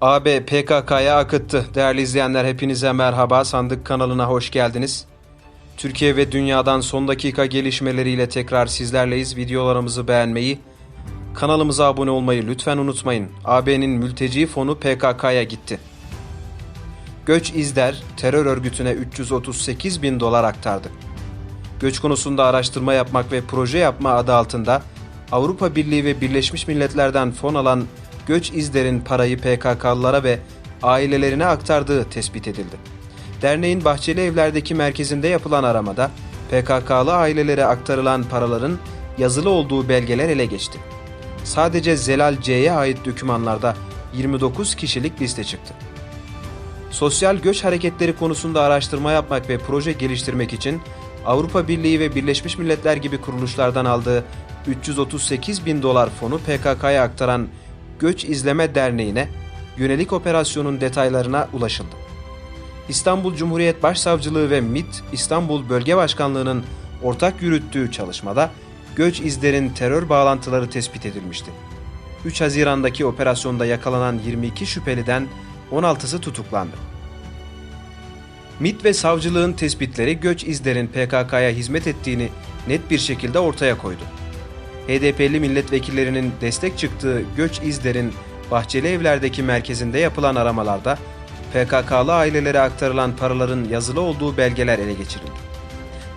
AB PKK'ya akıttı. Değerli izleyenler hepinize merhaba. Sandık kanalına hoş geldiniz. Türkiye ve dünyadan son dakika gelişmeleriyle tekrar sizlerleyiz. Videolarımızı beğenmeyi, kanalımıza abone olmayı lütfen unutmayın. AB'nin mülteci fonu PKK'ya gitti. Göç İzler terör örgütüne 338 bin dolar aktardı. Göç konusunda araştırma yapmak ve proje yapma adı altında Avrupa Birliği ve Birleşmiş Milletler'den fon alan Göç İzler'in parayı PKK'lılara ve ailelerine aktardığı tespit edildi. Derneğin Bahçeli Evler'deki merkezinde yapılan aramada PKK'lı ailelere aktarılan paraların yazılı olduğu belgeler ele geçti. Sadece Zelal C'ye ait dokümanlarda 29 kişilik liste çıktı. Sosyal göç hareketleri konusunda araştırma yapmak ve proje geliştirmek için Avrupa Birliği ve Birleşmiş Milletler gibi kuruluşlardan aldığı 338 bin dolar fonu PKK'ya aktaran Göç İzleme Derneği'ne yönelik operasyonun detaylarına ulaşıldı. İstanbul Cumhuriyet Başsavcılığı ve MİT İstanbul Bölge Başkanlığı'nın ortak yürüttüğü çalışmada göç izlerin terör bağlantıları tespit edilmişti. 3 Haziran'daki operasyonda yakalanan 22 şüpheliden 16'sı tutuklandı. MİT ve savcılığın tespitleri göç izlerin PKK'ya hizmet ettiğini net bir şekilde ortaya koydu. HDP'li milletvekillerinin destek çıktığı göç izlerin Bahçeli Evler'deki merkezinde yapılan aramalarda PKK'lı ailelere aktarılan paraların yazılı olduğu belgeler ele geçirildi.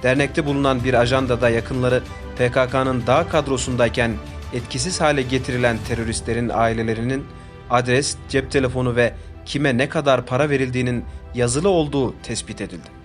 Dernekte bulunan bir ajandada yakınları PKK'nın dağ kadrosundayken etkisiz hale getirilen teröristlerin ailelerinin adres, cep telefonu ve kime ne kadar para verildiğinin yazılı olduğu tespit edildi.